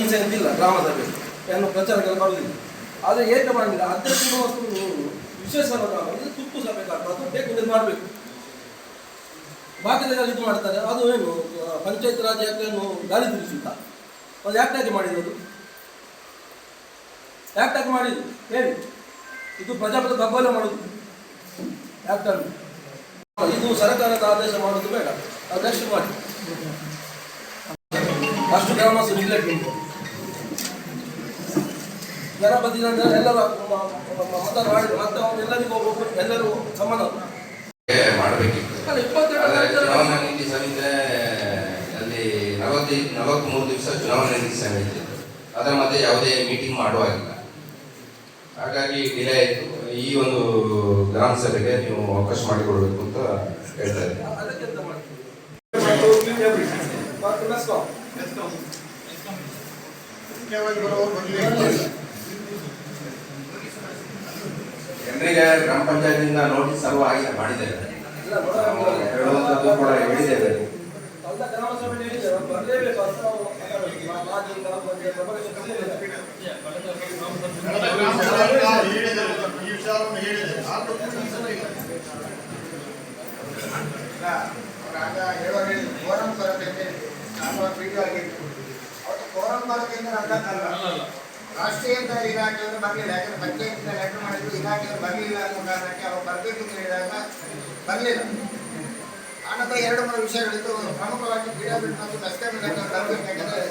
ಈಚೆ ಗ್ರಾಮದಲ್ಲಿ. ಏನು ಪ್ರಚಾರಕ್ಕೆಲ್ಲ ಬರುವುದಿಲ್ಲ ಆದರೆ ಏಕೆ ಮಾಡಲಿಲ್ಲ ಅಧ್ಯಕ್ಷನ ವಸ್ತು ವಿಶೇಷ ಇದು ಸಭೆ ಕಾರಣ. ಅದು ಬೇಕು ಮಾಡಬೇಕು. ಬಾಕಿದೆಲ್ಲ ಇದು ಮಾಡ್ತಾರೆ. ಅದು ಏನು ಪಂಚಾಯತ್ ರಾಜ್ ಯಾಕೇನು ಗಾಳಿ ತಿಳಿಸಿಲ್ಲ? ಅದು ಯಾಕೆ ಮಾಡಿದ್ರು ಯಾಕೆ ಮಾಡಿದ್ರು ಹೇಳಿ. ಇದು ಪ್ರಜಾಪತಿ ಗಬ್ಬಲ ಮಾಡುದು. ಯಾಕೆ ಇದು ಸರ್ಕಾರದ ಆದೇಶ ಮಾಡೋದು ಬೇಡ. ಅದಷ್ಟು ಮಾಡಿ. ಅಷ್ಟು ಗ್ರಾಮಸ್ಥರು ಇಲ್ಲಕ್ಕೆ ಗಣಪತಿ ನಂತರ ಎಲ್ಲರೂ ಮತ ಮಾಡಿ ಮತ್ತೆ ಅವ್ರು ಎಲ್ಲರಿಗೂ ಒಬ್ಬೊಬ್ಬರು ಎಲ್ಲರೂ ಸಮಾನ. ಮಾಡಬೇಕಿತ್ತು. ಚುನಾವಣಾ ನೀತಿ ಸಂಹಿತೆ ಅಲ್ಲಿ ನಲವತ್ತೈದು ನಲವತ್ತ್ಮೂರು ದಿವಸ ಚುನಾವಣಾ ನೀತಿ ಸಂಹಿತೆ. ಇತ್ತು ಅದರ ಮಧ್ಯೆ ಯಾವುದೇ ಮೀಟಿಂಗ್ ಮಾಡುವಾಗಿಲ್ಲ. ಹಾಗಾಗಿ ಡಿಲೇ ಆಯಿತು. ಈ ಒಂದು ಗ್ರಾಮ ಸಭೆಗೆ ನೀವು ಅವಕಾಶ ಮಾಡಿಕೊಡ್ಬೇಕು ಅಂತ ಹೇಳ್ತಾ ಇದ್ದೀನಿ. ಜನರಿಗೆ ಗ್ರಾಮ ಪಂಚಾಯತಿಂದ ನೋಟಿಸ್ ಸರ್ವ ಆಗಿದೆ ಮಾಡಿದ್ದೇವೆ. ಹೇಳುವಂಥದ್ದು ಕೂಡ ಹೇಳಿದ್ದೇವೆ ಹೇಳಿದೆ ಆದ್ರೂ ಕೂಡ ಈ ಸಲ ಇಲ್ಲ. ಆಗ ಹೇಳುವಾಗ ಹೇಳಿದ್ರು, ಫೋರಂ ಕೊರತೆ ಅಂತ ಅವತ್ತು ಫೋರಂ ಕೊರತೆಯಿಂದ ಅಲ್ಲ ರಾಷ್ಟ್ರೀಯ ಹೆದ್ದಾರಿ ಇಲಾಖೆಯವರು ಬರಲಿಲ್ಲ. ಯಾಕಂದ್ರೆ ಪಂಚಾಯತ್ ಲೆಟರ್ ಮಾಡಿದ್ರು. ಇಲಾಖೆಯವರು ಬರಲಿಲ್ಲ ಅನ್ನೋ ಕಾರಣಕ್ಕೆ ಅವರು ಬರಬೇಕು ಅಂತ ಹೇಳಿದಾಗ ಬರಲಿಲ್ಲ. ಆನಂತರ ಎರಡು ಮೂರು ವಿಷಯಗಳಿದ್ದು ಪ್ರಮುಖವಾಗಿ ಪಿಡಬ್ಲ್ಯೂ ಮತ್ತು ಮೆಸ್ಕಾಂ ಇಲಾಖೆ ಬರಬೇಕು ಯಾಕಂದ್ರೆ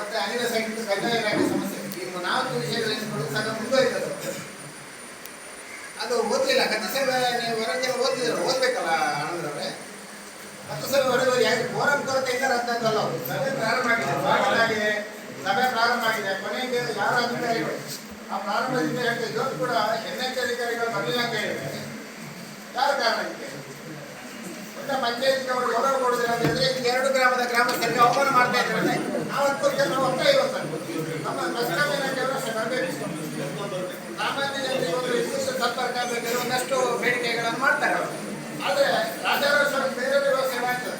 ಮತ್ತೆ ಅನಿಲ ಸೈಟ್ ಕಂದಾಯ ಇಲಾಖೆ ಸಮಸ್ಯೆ. ಈ ನಾಲ್ಕು ವಿಷಯಗಳು ಸಹ ಮುಂದುವರಿತದೆ. ಅದು ಓದಲಿಲ್ಲ. ಸಭೆ ನೀವು ಹೊರಗೆ ಓದಿದ್ರು ಓದ್ಬೇಕಲ್ಲ ಆನಂದ್ರವ್ರೆ? ಪ್ರಾರಂಭ ಆಗಿದೆ. ಪ್ರಾರಂಭ ಆಗಿದೆ. ಕೊನೆಗೆ ಆ ಪ್ರಾರಂಭದಿಂದ ಹೇಳ್ತಾ ಕೂಡ ಅಧಿಕಾರಿಗಳು ಕಾರಣಕ್ಕೆ ಕೊಡುದಿಲ್ಲ ಎರಡು ಗ್ರಾಮದ ಗ್ರಾಮಸ್ಥರಿಗೆ ಅವಮಾನ ಮಾಡ್ತಾ ಇದ್ದಾರೆ ನಾವು ಅದಕ್ಕೋಸ್ಕರ ನಾವು ಇವತ್ತು ನಮ್ಮ ಸಾಮಾನ್ಯ ಸಂಪರ್ಕ ಒಂದಷ್ಟು ಬೇಡಿಕೆಗಳನ್ನು ಮಾಡ್ತಾರೆ ಆದರೆ ರಾಜಾರೋಷ ಬೇರೆ ವ್ಯವಸ್ಥೆ ಮಾಡ್ತಾರೆ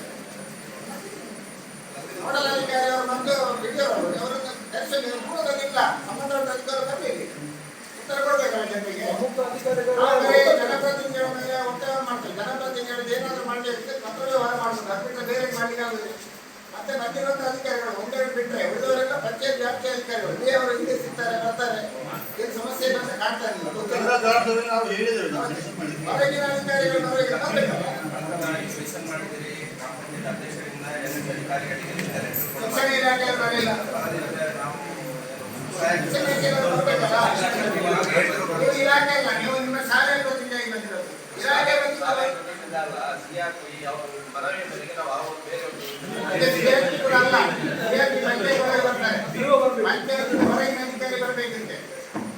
ನೋಡಲ್ ಅಧಿಕಾರಿ ಅವರು ಬಂದು ವಿಡಿಯೋ ಅವರನ್ನು ಕರೆಸಿ ಪೂರ್ವದಲ್ಲಿಲ್ಲ ಸಂಬಂಧಪಟ್ಟ ಅಧಿಕಾರಿ ಬರಬೇಕು ಉತ್ತರ ಕೊಡ್ಬೇಕಲ್ಲ ಜನರಿಗೆ ಮುಖ್ಯ ಅಧಿಕಾರಿಗಳು ನಾವು ಬರೀ ಜನಪ್ರತಿನಿಧಿಗಳ ಮೇಲೆ ಒತ್ತಾಯ ಮಾಡ್ತೇವೆ ಜನಪ್ರತಿನಿಧಿಗಳು ಏನಾದರೂ ಮಾಡಲಿ ಪತ್ರ ವ್ಯವಹಾರ ಮಾಡ್ತಾರೆ ಅದು ಬಿಟ್ಟರೆ ಬೇರೆ ಮಾಡ್ಲಿಕ್ಕೆ ಆಗುದಿಲ್ಲ ಮತ್ತೆ ಬಂದಿರುವಂತ ಅಧಿಕಾರಿಗಳು ಒಂದೆರಡು ಬಿಟ್ಟರೆ ಉಳಿದವರೆಲ್ಲ ಪಂಚಾಯತ್ ವ್ಯಾಪ್ತಿ ಅಧಿಕಾರಿಗಳು. ಇಲ್ಲಿ ಅವರು ಹಿಂದೆ ಸಿಗ್ತಾರೆ ಬರ್ತಾರೆ. ಏನು ಸಮಸ್ಯೆ ಅಂತ ಕಾಣ್ತಾ ಇಲ್ಲ. ಅಧಿಕಾರಿಗಳು ಗೊತ್ತಿಲ್ಲ. ಜವಾಬ್ದಾರಿ ನಾವು ಹೇಳಿದ್ದೇವೆ ನಾವು ಕೆಲಸ ಮಾಡಿದ್ದೇವೆ. ಹೊರಗಿನ ಅಧಿಕಾರಿಗಳು ಹೊರಗೆ ಬರ್ಬೇಕಲ್ಲ ಶಿಕ್ಷಣ ಇಲಾಖೆ ಬರಲಿಲ್ಲ ಶಿಕ್ಷಣ ಇಲಾಖೆಯವರು ಬರ್ಬೇಕಲ್ಲ ನೀವು ಇಲಾಖೆ ಇಲ್ಲ ನೀವು ನಿಮ್ಮ ಶಾಲೆ ಪ್ರತಿನಿಧಿಯಾಗಿ ಬಂದಿರೋದು ಇಲಾಖೆ ಬಂದಿದ್ದಲ್ಲ ಅದೇ CRP ಕೂಡ ಅಲ್ಲ CRP ಪಂಚಾಯತ್ ಒಳಗೆ ಬರ್ತಾರೆ ಪಂಚಾಯತ್ ಹೊರಗಿನ ಅಧಿಕಾರಿ ಬರ್ಬೇಕಂತೆ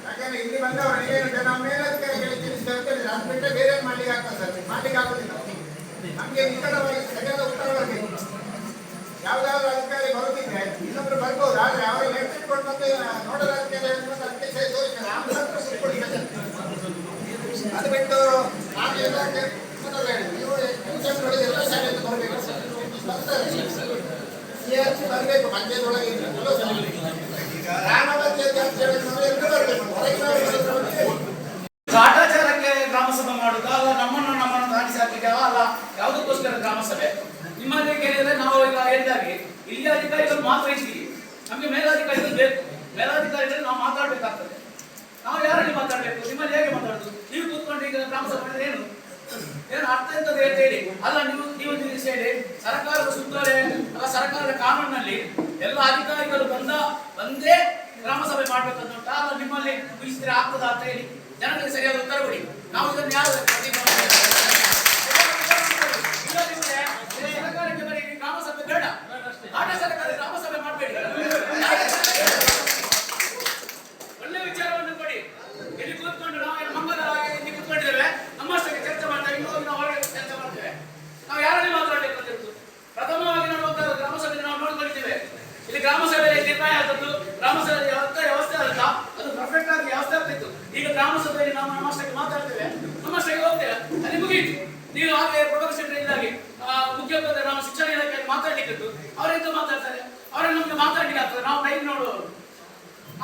ಯಾಕಂದ್ರೆ ಇಲ್ಲಿ ಬಂದವರು ಏನು ನಮ್ಮ ಮೇಲಧಿಕಾರಿಗಳಿಗೆ ತಿಳಿಸಿದ್ರೆ ಅದು ಬಿಟ್ಟರೆ ಬೇರೆ ಮಾಡ್ಲಿಕ್ಕೆ ಆಗ್ತದೆ ಸರ್? ಮಾಡ್ಲಿಕ್ಕೆ ಆಗೋದಿಲ್ಲ. ನಮಗೆ ನಿಕಟವಾಗಿ ಸರಿಯಾದ ಉತ್ತರ ಬರಬೇಕು ಯಾವುದಾದ್ರು ಅಧಿಕಾರಿ ಬರುತ್ತಿದ್ರೆ ಇನ್ನೊಬ್ರು ಬರ್ಬೋದು. ಆದ್ರೆ ಅವರಿಗೆ ಲೆಟರ್ ಕೊಟ್ಟು ಬಂದು ನೋಡಲ್ ಅಧಿಕಾರಿ ಹೇಳ್ಕೊಂಡು ಅದಕ್ಕೆ ಸರಿ ತೋರಿಸ್ತಾರೆ. ಆಮೇಲೆ ಹತ್ರ ಕೂತ್ಕೊಳ್ಳಿ ಅದು ಬಿಟ್ಟು ಇಲಾಖೆ ಮೊದಲು ಹೇಳಿದೆ ನೀವು ಕೆಲಸಗಳಿಗೆ ಎಲ್ಲ ಶಾಲೆಯಿಂದ ಬರಬೇಕು ಸಿಆರ್ಸಿ ಬರಬೇಕು ಕಾಟಾಚಾರಕ್ಕೆ ಗ್ರಾಮ ಸಭೆ ಮಾಡುದು ಅಲ್ಲ ನಮ್ಮನ್ನು ನಮ್ಮನ್ನು ದಾಟಿಸಿ ಹಾಕಲಿಕ್ಕೆ ಅಲ್ಲ, ಯಾವುದಕ್ಕೋಸ್ಕರ ಗ್ರಾಮ ಸಭೆ ನಿಮ್ಮಲ್ಲಿ ಕೇಳಿದ್ರೆ ನಾವು ಈಗ ಹೇಳಿದಾಗೆ, ಇಲ್ಲಿ ಅಧಿಕಾರಿಗಳು ಮಾತ್ರ ಇದ್ದೀವಿ ನಮಗೆ ಮೇಲಾಧಿಕಾರಿಗಳು ಬೇಕು. ಮೇಲಾಧಿಕಾರಿಗಳು ನಾವು ಮಾತಾಡ್ಬೇಕಾಗ್ತದೆ. ನಾವು ಯಾರಲ್ಲಿ ಮಾತಾಡ್ಬೇಕು? ನಿಮ್ಮಲ್ಲಿ ಹೇಗೆ ಮಾತಾಡುದು? ನೀವು ಕೂತ್ಕೊಂಡು ಈಗ ಗ್ರಾಮ ಸಭೆ ಏನು? ಏನು ಅರ್ಥ ಅಂತ ಹೇಳಿ. ಅಲ್ಲ, ನೀವು ನೀವು ಸೇರಿ ಸರ್ಕಾರದ ಸುತ್ತೋಲೆ ಅಥವಾ ಸರ್ಕಾರದ ಕಾನೂನಿನಲ್ಲಿ ಎಲ್ಲ ಅಧಿಕಾರಿಗಳು ಬಂದ, ಬಂದೇ ಗ್ರಾಮ ಸಭೆ ಮಾಡ್ಬೇಕಂತ ನಿಮ್ಮಲ್ಲಿ ಮುಗಿಸಿದ್ರೆ ಆಗ್ತದ ಅಂತ ಹೇಳಿ ಜನರಿಗೆ ಸರಿಯಾದ ಉತ್ತರ ಕೊಡಿ. ನಾವು ಇದನ್ನು ಯಾವ ಇಲ್ಲದಿದ್ರೆ ಇದು ಸರ್ಕಾರಕ್ಕೆ ಬರೀ ಗ್ರಾಮ ಸಭೆ ಬೇಡ ಆಟ ಸರ್ಕಾರ ಗ್ರಾಮ ಸಭೆ ಮಾಡಬೇಡಿ ಒಳ್ಳೆ ವಿಚಾರವನ್ನು ಕೊಡಿ ಇಲ್ಲಿ ಕೂತ್ಕೊಂಡು ನಾವು ಏನು ಮಂಗಲರಾಗಿ ಇಲ್ಲಿ ಕೂತ್ಕೊಂಡಿದ್ದೇವೆ ನಮ್ಮಷ್ಟಕ್ಕೆ ಚರ್ಚೆ ಮಾಡ್ತೇವೆ ಇನ್ನು ಹೋಗಿ ನಾವು ಹೊರಗೆ ಚರ್ಚೆ ಮಾಡ್ತೇವೆ ನಾವು ಯಾರಲ್ಲಿ ಮಾತಾಡಬೇಕು ಅಂತ ಇರುವುದು ಪ್ರಥಮವಾಗಿ ನಾವು ಒಂದು ಗ್ರಾಮ ಸಭೆ ನಾವು ನೋಡ್ಕೊಳ್ತೇವೆ ಇಲ್ಲಿ ಗ್ರಾಮ ಸಭೆಯಲ್ಲಿ ನಿರ್ಣಯ ಆದದ್ದು ಗ್ರಾಮ ಸಭೆ ವ್ಯವಸ್ಥೆ ವ್ಯವಸ್ಥೆ ಅಲ್ಲ ಅದು ಪರ್ಫೆಕ್ಟ್ ಆಗಿ ವ್ಯವಸ್ಥೆ ಆಗ್ತಿತ್ತು ಈಗ ಗ್ರಾಮ ಸಭೆಯಲ್ಲಿ ನಾವು ನಮ್ಮಷ್ಟಕ್ಕೆ ಮಾತಾಡ್ತೇವೆ ನಮ್ಮಷ್ಟಕ್ಕೆ ಹೋಗ್ತೇವೆ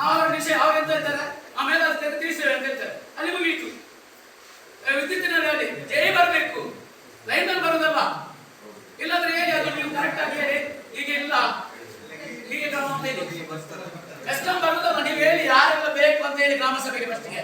ಅವರ ವಿಷಯ ಅವ್ರು ಎಂತ ಹೇಳ್ತಾರೆ ಆಮೇಲೆ ಅದಕ್ಕೆ ತಿಳಿಸ್ತೇವೆ ಅಂತ ಹೇಳ್ತಾರೆ ಅಲ್ಲಿ ಮುಗೀತು ಆ, ವಿದ್ಯುತ್ತಿನಲ್ಲಿ ಅಲ್ಲಿ ಜೈ ಬರಬೇಕು ಲೈನ್ ಅಲ್ಲಿ ಬರುದಲ್ಲ ಇಲ್ಲಾಂದ್ರೆ ಹೇಳಿ ಅದು ನೀವು ಕರೆಕ್ಟ್ ಆಗಿ ಹೇಳಿ ಈಗ ಇಲ್ಲ ಹೀಗೆ ಕ್ರಮ ಅಂತ ಹೇಳಿ ಎಸ್ಕಾಂ ಬರುದಲ್ಲ ನೀವು ಹೇಳಿ ಯಾರೆಲ್ಲ ಬೇಕು ಅಂತ ಹೇಳಿ ಗ್ರಾಮ ಸಭೆಗೆ ಫಸ್ಟಿಗೆ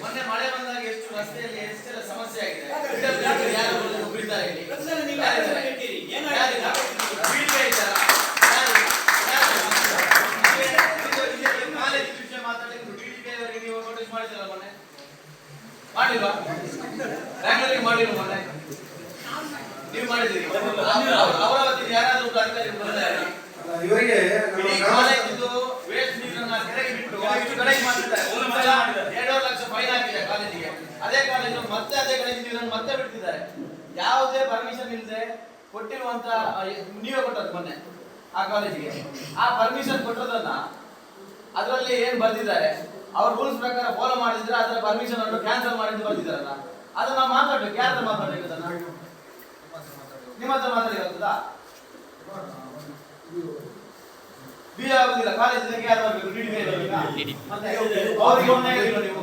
ಮೊನ್ನೆ ಮಳೆ ಬಂದಾಗ ಎಷ್ಟು ರಸ್ತೆಯಲ್ಲಿ ಎಷ್ಟೆಲ್ಲ ಸಮಸ್ಯೆ ಆಗಿದೆ ಯಾರು ಒಬ್ರು ಇದ್ದಾರೆ ಇಲ್ಲಿ? ಯಾರಿದ್ದಾರೆ? ಯಾರಿದ್ದಾರೆ? ಬೀಳ್ತಾ ಇದ್ದಾರಾ? ಯಾರು? ಯಾರು? ಇದು- ಇದು- ಇದು ಕಾಲೇಜ್ ವಿಷಯ ಮಾತಾಡಿದ್ರು BDK ಅವರಿಗೆ ನೀವು ನೋಟಿಸ್ ಮಾಡಿದ್ರಲ್ಲ ಮೊನ್ನೆ ಮಾಡಿಲ್ವಾ ಬ್ಯಾಂಗ್ಳೂರಿಗೆ ಮಾಡಿಲ್ವಾ ಮೊನ್ನೆ ನೀವು ಮಾಡಿದ್ದೀರಿ ಅವರ ವತಿಗೆ ಯಾರಾದ್ರೂ ಒಬ್ರು ಅಧಿಕಾರಿಗಳು ಬಂದಿದ್ದಾರೆ ಇವರಿಗೆ ವೇಸ್ಟ್ ನೀರನ್ನ ಕೆರೆಗೆ ಬಿಟ್ಟು ಕಡೆಗೆ ಮಾಡ್ತಿದ್ದಾರೆ. ಎರಡೂವರೆ ಲಕ್ಷ ಫೈನ್ ಹಾಕಿದೆ ಕಾಲೇಜಿಗೆ. ಅದೇ ಕಾಲೇಜು ಮತ್ತೆ ಅದೇ ಕಡೆಗೆ ನೀರನ್ನು ಮತ್ತೆ ಬಿಡ್ತಿದ್ದಾರೆ. ಯಾವುದೇ ಪರ್ಮಿಷನ್ ಇಲ್ಲದೆ ಕೊಟ್ಟಿರುವಂತ ನೀವೇ ಕೊಟ್ಟದ್ದು ಮೊನ್ನೆ ಆ ಕಾಲೇಜಿಗೆ. ಆ ಪರ್ಮಿಷನ್ ಕೊಟ್ಟದನ್ನ ಅದರಲ್ಲಿ ಏನ್ ಬರ್ದಿದ್ದಾರೆ? ಅವ್ರ ರೂಲ್ಸ್ ಪ್ರಕಾರ ಫಾಲೋ ಮಾಡಿದ್ರೆ ಅದರ ಪರ್ಮಿಷನ್ ಅನ್ನು ಕ್ಯಾನ್ಸಲ್ ಮಾಡಿದ್ದು ಬರ್ದಿದ್ದಾರಲ್ಲ. ಅದನ್ನ ಮಾತಾಡ್ಬೇಕು. ಯಾರ ಹತ್ರ ಮಾತಾಡ್ಬೇಕು ಅದನ್ನ? ನಿಮ್ಮ ಹತ್ರ ಮಾತಾಡಿರೋದಾ ಬಿ ಆಗುದಿಲ್ಲ ಕಾಲೇಜಿಗೆ ಯಾರು ಬರ್ಬೇಕು ಡಿ ಡಿ ಬರ್ಬೇಕಾ ಮತ್ತೆ ಅವ್ರಿಗೆ ಒಮ್ಮೆ ಹೇಳಿಲ್ವಾ ನೀವು.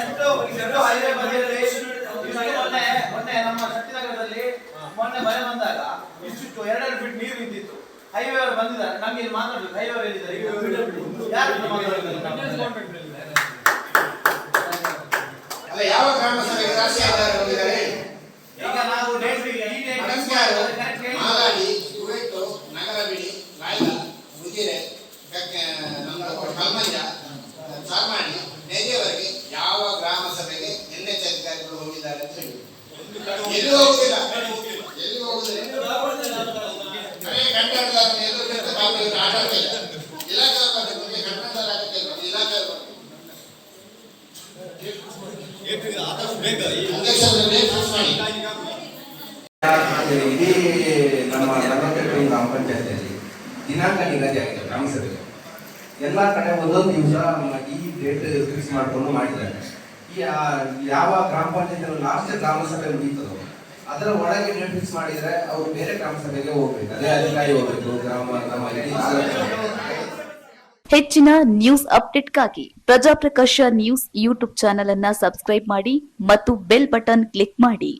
ಎಷ್ಟು ಎಷ್ಟು highway ಬದಿಯಲ್ಲಿ ಮೊನ್ನೆ ಮೊನ್ನೆ ನಮ್ಮ ಶಕ್ತಿನಗರದಲ್ಲಿ ಮೊನ್ನೆ ಮಳೆ ಬಂದಾಗ ಇಷ್ಟು ಎರಡೆರಡು ಫೀಟ್ ನೀರು ನಿಂತಿತ್ತು. ಹೈವೇ ಅವರು ಬಂದಿದ್ದಾರೆ. ನಮ್ಗೆ ಇಲ್ಲಿ ಮಾತಾಡ್ಬೇಕು. ಹೈವೇ ಅವರು ಹೇಳಿದ್ದಾರೆ. ಈಗ ಯಾರು ಅಲ್ಲ ಯಾವ ಗ್ರಾಮ ಸಭೆಗೆ ರಾಷ್ಟ್ರೀಯ ಹೆದ್ದಾರಿ ಈಗ ನಾವು ಡೇಟ್ ಈ ಡೇಟ್ ಕಲ್ಮಂಜ ಚಾರ್ಮಾಡಿ ನೆಗೆಯವರೆಗೆ ಯಾವ ಗ್ರಾಮ ಸಭೆಗೆ ಎನ್ ಎಚ್ ಅಧಿಕಾರಿಗಳು ಹೋಗಿದ್ದಾರೆ ಅಂತ ಹೇಳಿ ಎಲ್ಲಿ ಹೋಗುದಿಲ್ಲ? ಎಲ್ಲಿ ಹೋಗುದಿಲ್ಲ? ಕನ್ನಡದ ಎದುರು ಮಾಡಿ ಇಡೀ ನಮ್ಮ ಗ್ರಾಮ ಪಂಚಾಯತಿಯಲ್ಲಿ ದಿನಾಂಕ ನಿಗದಿ ಆಗಿದೆ, ಗ್ರಾಮ ಸಭೆಗೆ. ಎಲ್ಲ ಕಡೆ ಒಂದೊಂದು ನಿಮಿಷ ಈ ಡೇಟ್ ಫಿಕ್ಸ್ ಮಾಡಿಕೊಂಡು ಮಾಡಿದ್ದಾರೆ ಈ ಯಾವ ಗ್ರಾಮ ಪಂಚಾಯತ್ ಲಾಸ್ಟ್ ಗ್ರಾಮ ಸಭೆ ಮುಗೀತದೋ, ಅದರ ಒಳಗೆ ಡೇಟ್ ಫಿಕ್ಸ್ ಮಾಡಿದ್ರೆ ಅವ್ರು ಬೇರೆ ಗ್ರಾಮ ಸಭೆಗೆ ಹೋಗ್ಬೇಕು. ಅದೇ ಅಧಿಕಾರಿ ಹೋಗ್ಬೇಕು, ಗ್ರಾಮ ಹೆಚ್ಚಿನ ನ್ಯೂಸ್ ಅಪ್ಡೇಟ್ಗಾಗಿ ಪ್ರಜಾಪ್ರಕಾಶ ನ್ಯೂಸ್ ಯೂಟ್ಯೂಬ್ ಚಾನೆಲ್ ಅನ್ನ ಸಬ್ಸ್ಕ್ರೈಬ್ ಮಾಡಿ ಮತ್ತು ಬೆಲ್ ಬಟನ್ ಕ್ಲಿಕ್ ಮಾಡಿ.